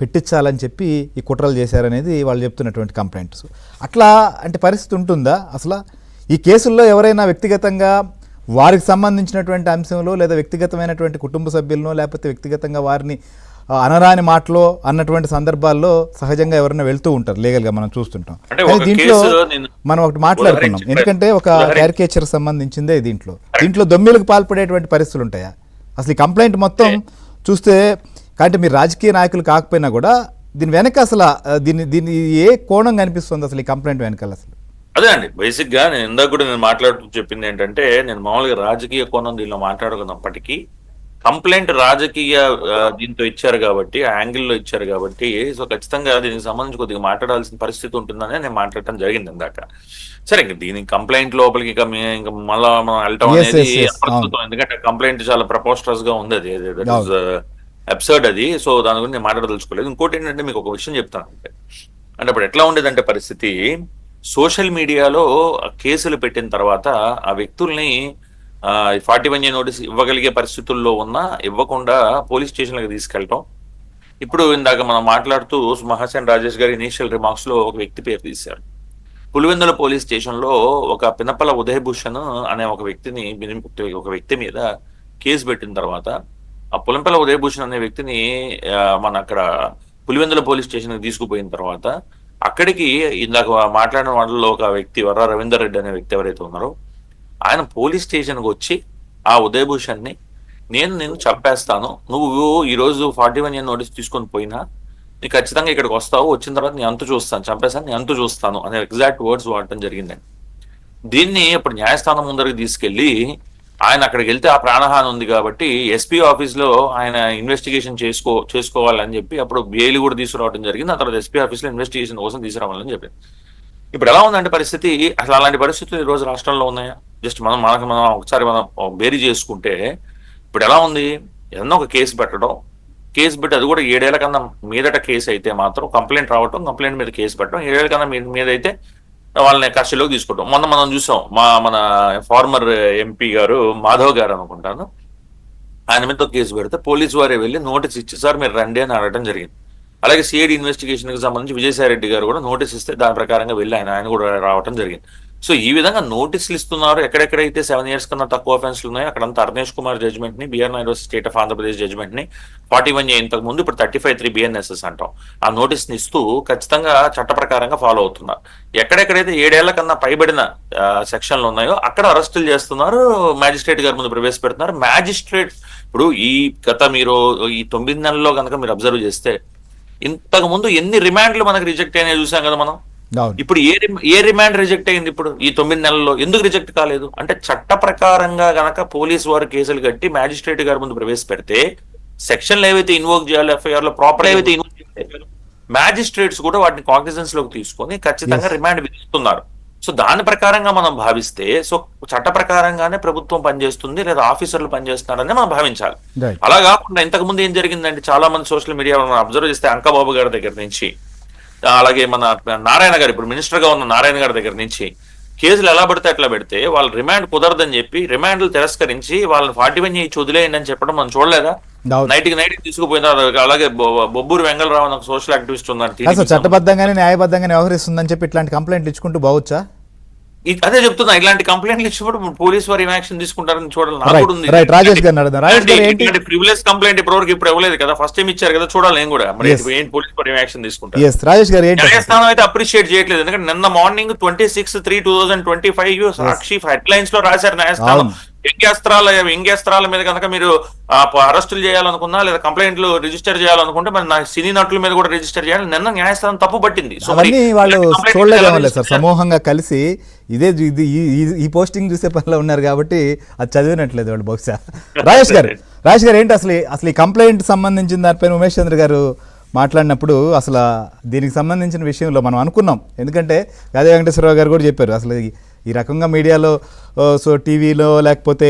పెట్టించాలని చెప్పి ఈ కుట్రలు చేశారనేది వాళ్ళు చెప్తున్నటువంటి కంప్లైంట్స్. అట్లా అంటే పరిస్థితి ఉంటుందా? అసలు ఈ కేసుల్లో ఎవరైనా వ్యక్తిగతంగా వారికి సంబంధించినటువంటి అంశంలో లేదా వ్యక్తిగతమైనటువంటి కుటుంబ సభ్యులను లేకపోతే వ్యక్తిగతంగా వారిని అనరాని మాటలో అన్నటువంటి సందర్భాల్లో సహజంగా ఎవరైనా వెళ్తూ ఉంటారు లీగల్గా మనం చూస్తుంటాం. కానీ దీంట్లో మనం ఒకటి మాట్లాడుకున్నాం. ఎందుకంటే ఒక క్యారికేచర్ సంబంధించిందే దీంట్లో. దీంట్లో దొమ్మిలకు పాల్పడేటువంటి పరిస్థితులు ఉంటాయా? అసలు ఈ కంప్లైంట్ మొత్తం చూస్తే కాబట్టి మీరు రాజకీయ నాయకులు కాకపోయినా కూడా దీని వెనక అసలు ఆ, దీన్ని దీన్ని ఏ కోణం కనిపిస్తుంది అసలు ఈ కంప్లైంట్ వెనకాల అసలు? అదే అండి. బేసిక్గా నేను ఇందాక కూడా నేను మాట్లాడుతూ చెప్పింది ఏంటంటే నేను మామూలుగా రాజకీయ కోణం దీనిలో మాట్లాడుకున్నప్పటికీ కంప్లైంట్ రాజకీయ దీంతో ఇచ్చారు కాబట్టి ఆ యాంగిల్లో ఇచ్చారు కాబట్టి సో ఖచ్చితంగా దీనికి సంబంధించి కొద్దిగా మాట్లాడాల్సిన పరిస్థితి ఉంటుందని నేను మాట్లాడటం జరిగింది ఇందాక. సరే ఇంక దీనికి కంప్లైంట్ లోపలికి ఇక ఇంకా మళ్ళా మనం వెళ్ళటం అనేది ఎందుకంటే కంప్లైంట్ చాలా ప్రపోస్టర్స్గా ఉంది అది. అబ్సర్డ్ అది. సో దాని గురించి నేను మాట్లాడదలుచుకోలేదు. ఇంకోటి ఏంటంటే మీకు ఒక విషయం చెప్తాను. అంటే అంటే అప్పుడు ఎట్లా ఉండేదంటే పరిస్థితి సోషల్ మీడియాలో కేసులు పెట్టిన తర్వాత ఆ వ్యక్తుల్ని ఫార్టీ వన్ ఏ నోటీస్ ఇవ్వగలిగే పరిస్థితుల్లో ఉన్నా ఇవ్వకుండా పోలీస్ స్టేషన్లకు తీసుకెళ్ళటం. ఇప్పుడు ఇందాక మనం మాట్లాడుతూ మహాసేన్ రాజేష్ గారి ఇనీషియల్ రిమార్క్స్లో ఒక వ్యక్తి పేరు తీశారు. పులివెందుల పోలీస్ స్టేషన్లో ఒక పినపల ఉదయభూషణ్ అనే ఒక వ్యక్తిని ఒక వ్యక్తి మీద కేసు పెట్టిన తర్వాత ఆ పులంపల ఉదయభూషణ్ అనే వ్యక్తిని మన అక్కడ పులివెందుల పోలీస్ స్టేషన్కి తీసుకుపోయిన తర్వాత అక్కడికి ఇందాక మాట్లాడిన వాళ్ళలో ఒక వ్యక్తి వర్ర రవీందర్ రెడ్డి అనే వ్యక్తి ఎవరైతే ఉన్నారో ఆయన పోలీస్ స్టేషన్కి వచ్చి ఆ ఉదయభూషణ్ని నేను నేను చంపేస్తాను. నువ్వు ఈరోజు ఫార్టీ వన్ ఇయర్ నోటీస్ తీసుకొని పోయినా నీకు ఖచ్చితంగా ఇక్కడికి వస్తావు. వచ్చిన తర్వాత నీ అంతు చూస్తాను. చంపేస్తాను నీ అంతు చూస్తాను అనే ఎగ్జాక్ట్ వర్డ్స్ వాడటం జరిగిందండి. దీన్ని ఇప్పుడు న్యాయస్థానం ముందరికి తీసుకెళ్ళి ఆయన అక్కడికి వెళ్తే ఆ ప్రాణహాని ఉంది కాబట్టి ఎస్పీ ఆఫీస్లో ఆయన ఇన్వెస్టిగేషన్ చేసుకో చేసుకోవాలని చెప్పి అప్పుడు బెయిల్ కూడా తీసుకురావడం జరిగింది. ఆ తర్వాత ఎస్పీ ఆఫీస్లో ఇన్వెస్టిగేషన్ కోసం తీసుకురావాలని చెప్పి ఇప్పుడు ఎలా ఉందంటే పరిస్థితి? అసలు అలాంటి పరిస్థితులు ఈరోజు రోజు రాష్ట్రంలో ఉన్నాయా? జస్ట్ మనం మనకు మనం ఒకసారి మనం బేరీ చేసుకుంటే ఇప్పుడు ఎలా ఉంది? ఏదన్నా ఒక కేసు పెట్టడం. కేసు పెట్టి అది కూడా ఏడేళ్ళ కన్నా మీదట కేసు అయితే మాత్రం కంప్లైంట్ రావటం కంప్లైంట్ మీద కేసు పెట్టడం ఏడేళ్ళ కన్నా మీద అయితే వాళ్ళని కస్టడీలోకి తీసుకోవడం మొన్న మనం చూసాం మా మన ఫార్మర్ ఎంపీ గారు మాధవ్ గారు అనుకుంటాను. ఆయన మీద కేసు పెడితే పోలీసు వారే వెళ్ళి నోటీస్ ఇచ్చి సార్ మీరు రండి అని అడగడం జరిగింది. అలాగే సిఐడి ఇన్వెస్టిగేషన్కి సంబంధించి విజయసాయి రెడ్డి గారు కూడా నోటీస్ ఇస్తే దాని ప్రకారంగా వెళ్ళి ఆయన ఆయన కూడా రావడం జరిగింది. సో ఈ విధంగా నోటీసులు ఇస్తున్నారు. ఎక్కడెక్కడైతే సెవెన్ ఇయర్స్ కన్నా తక్కువ offence ఉన్నాయో అక్కడంతా Arnesh Kumar జడ్జ్మెంట్ని BR Naidu state of Andhra Pradesh జడ్జ్మెంట్ని forty one ఇంతకు ముందు ఇప్పుడు థర్టీ ఫైవ్ త్రీ బిఎన్ఎస్ఎస్ అంటాం. ఆ నోటీస్ని ఇస్తూ ఖచ్చితంగా చట్ట ప్రకారంగా ఫాలో అవుతున్నారు. ఎక్కడెక్కడైతే ఏడేళ్ళ కన్నా పైబడిన సెక్షన్లు ఉన్నాయో అక్కడ అరెస్టులు చేస్తున్నారు. మ్యాజిస్ట్రేట్ గారి ముందు ప్రవేశపెడుతున్నారు. మ్యాజిస్ట్రేట్ ఇప్పుడు ఈ గత మీరు ఈ తొమ్మిది నెలల్లో కనుక మీరు అబ్జర్వ్ చేస్తే ఇంతకు ముందు ఎన్ని రిమాండ్లు మనకు రిజెక్ట్ అయినాయి చూసాం కదా మనం. ఇప్పుడు ఏ ఏ రిమాండ్ రిజెక్ట్ అయింది ఇప్పుడు? ఈ తొమ్మిది నెలల్లో ఎందుకు రిజెక్ట్ కాలేదు? అంటే చట్ట ప్రకారంగా గనక పోలీసు వారు కేసులు కట్టి మ్యాజిస్ట్రేట్ గారి ముందు ప్రవేశపెడితే సెక్షన్లు ఏవైతే ఇన్వోక్ చేయాలి ఎఫ్ఐఆర్లో ప్రాపర్ ఏవైతే ఇన్వోక్ చేయాలి మ్యాజిస్ట్రేట్స్ కూడా వాటిని కాగ్నిజెన్స్లోకి తీసుకొని ఖచ్చితంగా రిమాండ్ విధిస్తున్నారు. సో దాని ప్రకారంగా మనం భావిస్తే సో చట్ట ప్రకారంగానే ప్రభుత్వం పనిచేస్తుంది లేదా ఆఫీసర్లు పనిచేస్తున్నారని మనం భావించాలి. అలా కాకుండా ఇంతకు ముందు ఏం జరిగిందంటే చాలా మంది సోషల్ మీడియా మనం అబ్జర్వ్ చేస్తే అంకబాబు గారి దగ్గర నుంచి అలాగే మన నారాయణ గారు ఇప్పుడు మినిస్టర్గా ఉన్న నారాయణ గారి దగ్గర నుంచి కేసులు ఎలా పడితే అట్లా పెడితే వాళ్ళు రిమాండ్ కుదరదని చెప్పి రిమాండ్లు తిరస్కరించి వాళ్ళని ఫార్టీ వన్ ఇచ్చి వదిలేయండి అని చెప్పడం మనం చూడలేదా? అవును నైట్ తీసుకుపోయినారు అలాగే బొబ్బూరు వెంగళరావు ఒక సోషల్ యాక్టివిస్ట్ TDP చట్టబద్ధంగానే న్యాయబద్ధంగానే వ్యవహరిస్తుందని చెప్పి ఇట్లాంటి కంప్లైంట్లు ఇచ్చుకుంటూ బావచ్చా అదే చెప్తున్నా ఇలాంటి కంప్లైంట్లు ఇచ్చినప్పుడు పోలీస్ వారు ఏం యాక్షన్ తీసుకుంటారని చూడాలి. నాకు ఉంది. రైట్ రాజేష్ అడుగుదాం రాజేష్ గారు ఏంటి? ప్రివిలేజ్ కంప్లైంట్ ఇప్పటివరకు ఇప్పుడు ఇవ్వలేదు కదా. ఫస్ట్ టైం ఇచ్చారు కదా చూడాలి నేను కూడా. మరి. ఏంటి పోలీస్ వారు ఏం యాక్షన్ తీసుకుంటారు? ఎస్ రాజేష్ గారు ఏంటి? న్యాయస్థానం అయితే అప్రిషియేట్ చేయట్లేదు. ఎందుకంటే నిన్న morning twenty six three two thousand twenty five Sakshi head లైన్స్లో రాశారు న్యాయస్థానం. వ్యంగ్యాస్త్రాల వ్యంగ్యాస్త్రాల మీద కనుక మీరు అరెస్టులు చేయాలనుకున్నా లేదా కంప్లైంట్లు రిజిస్టర్ చేయాలనుకుంటే మరి నా సినీ నటుల మీద కూడా రిజిస్టర్ చేయాలి. నిన్న న్యాయస్థానం తప్పు పట్టింది. వాళ్ళు సార్. సమూహంగా కలిసి ఇదే ఇది ఈ- పోస్టింగ్ చూసే పనిలో ఉన్నారు కాబట్టి అది చదివినట్లేదు వాళ్ళు బహుశా. రాజేష్ గారు రాజేష్ గారు ఏంటి అసలు అసలు ఈ కంప్లైంట్ సంబంధించిన దానిపైన ఉమేష్ చంద్ర గారు మాట్లాడినప్పుడు అసలు దీనికి సంబంధించిన విషయంలో మనం అనుకున్నాం. ఎందుకంటే గాదే వెంకటేశ్వరరావు గారు కూడా చెప్పారు అసలు ఈ- రకంగా మీడియాలో సో టీవీలో లేకపోతే